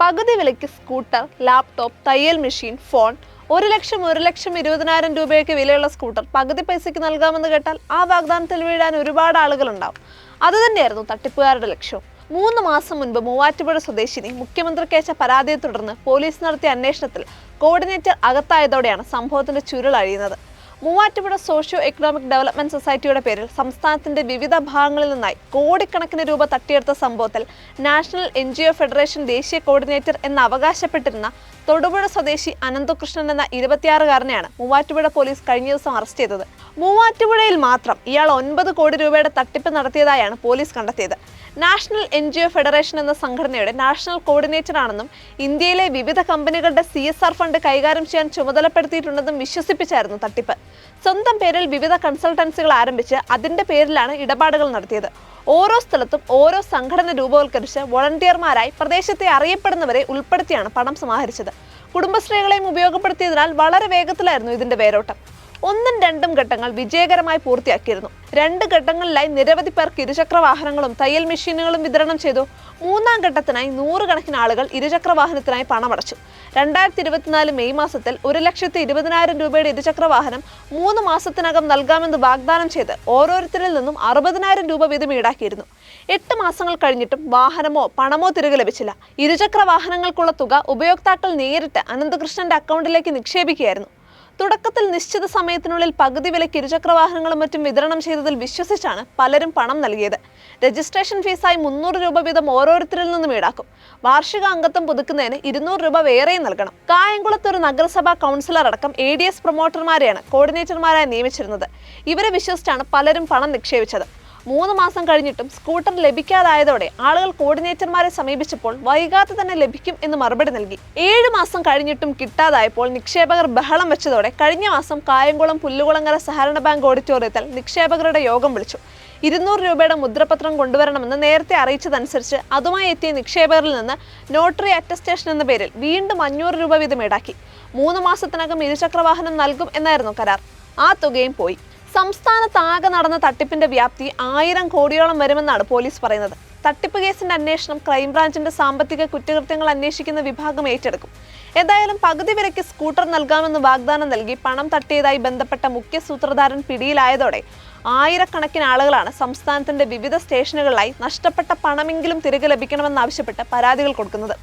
പകുതി വിലയ്ക്ക് scooter laptop തയ്യൽ മെഷീൻ ഫോൺ ഒരു ലക്ഷം ഒരു ലക്ഷം ഇരുപതിനായിരം രൂപയൊക്കെ വിലയുള്ള സ്കൂട്ടർ പകുതി പൈസയ്ക്ക് നൽകാമെന്ന് കേട്ടാൽ ആ വാഗ്ദാനത്തിൽ വീഴാൻ ഒരുപാട് ആളുകളുണ്ടാവും. അതുതന്നെയായിരുന്നു തട്ടിപ്പുകാരുടെ ലക്ഷ്യം. മൂന്ന് മാസം മുൻപ് മൂവാറ്റുപുഴ സ്വദേശിനി മുഖ്യമന്ത്രിക്ക് അയച്ച പരാതിയെ തുടർന്ന് പോലീസ് നടത്തിയ അന്വേഷണത്തിൽ കോർഡിനേറ്റർ അകത്തായതോടെയാണ് സംഭവത്തിന്റെ ചുരുളഴിയുന്നത് മൂവാറ്റുപുഴ സോഷ്യോ എക്കണോമിക് ഡെവലപ്മെന്റ് സൊസൈറ്റിയുടെ പേരിൽ സംസ്ഥാനത്തിന്റെ വിവിധ ഭാഗങ്ങളിൽ നിന്നായി കോടിക്കണക്കിന് രൂപ തട്ടിയെടുത്ത സംഭവത്തിൽ നാഷണൽ എൻ ഫെഡറേഷൻ ദേശീയ കോർഡിനേറ്റർ എന്ന് അവകാശപ്പെട്ടിരുന്ന തൊടുപുഴ സ്വദേശി അനന്തകൃഷ്ണൻ എന്ന ഇരുപത്തിയാറുകാരനെയാണ് മൂവാറ്റുപുഴ പോലീസ് കഴിഞ്ഞ ദിവസം അറസ്റ്റ് ചെയ്തത്. മൂവാറ്റുപുഴയിൽ മാത്രം ഇയാൾ ഒൻപത് കോടി രൂപയുടെ തട്ടിപ്പ് നടത്തിയതായാണ് പോലീസ് കണ്ടെത്തിയത്. National N G O federation എന്ന സംഘടനയുടെ നാഷണൽ കോർഡിനേറ്റർ ആണെന്നും ഇന്ത്യയിലെ വിവിധ കമ്പനികളുടെ സി എസ് ആർ ഫണ്ട് കൈകാര്യം ചെയ്യാൻ ചുമതലപ്പെടുത്തിയിട്ടുണ്ടെന്നും വിശ്വസിപ്പിച്ചായിരുന്നു തട്ടിപ്പ്. സ്വന്തം പേരിൽ വിവിധ കൺസൾട്ടൻസികൾ ആരംഭിച്ച് അതിന്റെ പേരിലാണ് ഇടപാടുകൾ നടത്തിയത്. ഓരോ സ്ഥലത്തും ഓരോ സംഘടന രൂപവൽക്കരിച്ച് വോളണ്ടിയർമാരായി പ്രദേശത്തെ അറിയപ്പെടുന്നവരെ ഉൾപ്പെടുത്തിയാണ് പണം സമാഹരിച്ചത്. കുടുംബശ്രീകളെയും ഉപയോഗപ്പെടുത്തിയതിനാൽ വളരെ വേഗത്തിലായിരുന്നു ഇതിന്റെ വേരോട്ടം. ഒന്നും രണ്ടും ഘട്ടങ്ങൾ വിജയകരമായി പൂർത്തിയാക്കിയിരുന്നു. രണ്ട് ഘട്ടങ്ങളിലായി നിരവധി പേർക്ക് ഇരുചക്ര വാഹനങ്ങളും തയ്യൽ മെഷീനുകളും വിതരണം ചെയ്തു. മൂന്നാം ഘട്ടത്തിനായി നൂറുകണക്കിന് ആളുകൾ ഇരുചക്ര വാഹനത്തിനായി പണമടച്ചു. രണ്ടായിരത്തി ഇരുപത്തിനാല് മെയ് മാസത്തിൽ ഒരു ലക്ഷത്തി ഇരുപതിനായിരം രൂപയുടെ ഇരുചക്ര വാഹനം മൂന്ന് മാസത്തിനകം നൽകാമെന്ന് വാഗ്ദാനം ചെയ്ത് ഓരോരുത്തരിൽ നിന്നും അറുപതിനായിരം രൂപ വീതം ഈടാക്കിയിരുന്നു. എട്ട് മാസങ്ങൾ കഴിഞ്ഞിട്ടും വാഹനമോ പണമോ തിരികെ ലഭിച്ചില്ല. ഇരുചക്ര വാഹനങ്ങൾക്കുള്ള തുക ഉപയോക്താക്കൾ നേരിട്ട് അനന്തകൃഷ്ണന്റെ അക്കൗണ്ടിലേക്ക് നിക്ഷേപിക്കുകയായിരുന്നു. തുടക്കത്തിൽ നിശ്ചിത സമയത്തിനുള്ളിൽ പകുതി വിലയ്ക്ക് ഇരുചക്ര വാഹനങ്ങളും മറ്റും വിതരണം ചെയ്തതിൽ വിശ്വസിച്ചാണ് പലരും പണം നൽകിയത്. രജിസ്ട്രേഷൻ ഫീസായി മുന്നൂറ് രൂപ വീതം ഓരോരുത്തരിൽ നിന്നും ഈടാക്കും. വാർഷിക അംഗത്വം പുതുക്കുന്നതിന് ഇരുന്നൂറ് രൂപ വേറെയും നൽകണം. കായംകുളത്ത് ഒരു നഗരസഭാ കൗൺസിലർ അടക്കം എ ഡി എസ് പ്രൊമോട്ടർമാരെയാണ് കോർഡിനേറ്റർമാരായി നിയമിച്ചിരുന്നത്. ഇവരെ വിശ്വസിച്ചാണ് പലരും പണം നിക്ഷേപിച്ചത്. മൂന്ന് മാസം കഴിഞ്ഞിട്ടും സ്കൂട്ടർ ലഭിക്കാതായതോടെ ആളുകൾ കോർഡിനേറ്റർമാരെ സമീപിച്ചപ്പോൾ വൈകാതെ തന്നെ ലഭിക്കും എന്ന് മറുപടി നൽകി. ഏഴ് മാസം കഴിഞ്ഞിട്ടും കിട്ടാതായപ്പോൾ നിക്ഷേപകർ ബഹളം വെച്ചതോടെ കഴിഞ്ഞ മാസം കായംകുളം പുല്ലുകുളങ്ങര സഹകരണ ബാങ്ക് ഓഡിറ്റോറിയത്തിൽ നിക്ഷേപകരുടെ യോഗം വിളിച്ചു. ഇരുന്നൂറ് രൂപയുടെ മുദ്രപത്രം കൊണ്ടുവരണമെന്ന് നേരത്തെ അറിയിച്ചതനുസരിച്ച് അതുമായി എത്തിയ നിക്ഷേപകരിൽ നിന്ന് നോട്ടറി അറ്റസ്റ്റേഷൻ എന്ന പേരിൽ വീണ്ടും അഞ്ഞൂറ് രൂപ വീതം ഈടാക്കി. മൂന്ന് മാസത്തിനകം ഇരുചക്രവാഹനം നൽകും എന്നായിരുന്നു കരാർ. ആ തുകയും പോയി. സംസ്ഥാനത്താകെ നടന്ന തട്ടിപ്പിന്റെ വ്യാപ്തി ആയിരം കോടിയോളം വരുമെന്നാണ് പോലീസ് പറയുന്നത്. തട്ടിപ്പ് കേസിന്റെ അന്വേഷണം ക്രൈംബ്രാഞ്ചിന്റെ സാമ്പത്തിക കുറ്റകൃത്യങ്ങൾ അന്വേഷിക്കുന്ന വിഭാഗം ഏറ്റെടുക്കും. ഏതായാലും പകുതി വിലയ്ക്ക് സ്കൂട്ടർ നൽകാമെന്ന് വാഗ്ദാനം നൽകി പണം തട്ടിയതായി ബന്ധപ്പെട്ട മുഖ്യ സൂത്രധാരൻ പിടിയിലായതോടെ ആയിരക്കണക്കിന് ആളുകളാണ് സംസ്ഥാനത്തിന്റെ വിവിധ സ്റ്റേഷനുകളിലായി നഷ്ടപ്പെട്ട പണമെങ്കിലും തിരികെ ലഭിക്കണമെന്നാവശ്യപ്പെട്ട് പരാതികൾ കൊടുക്കുന്നത്.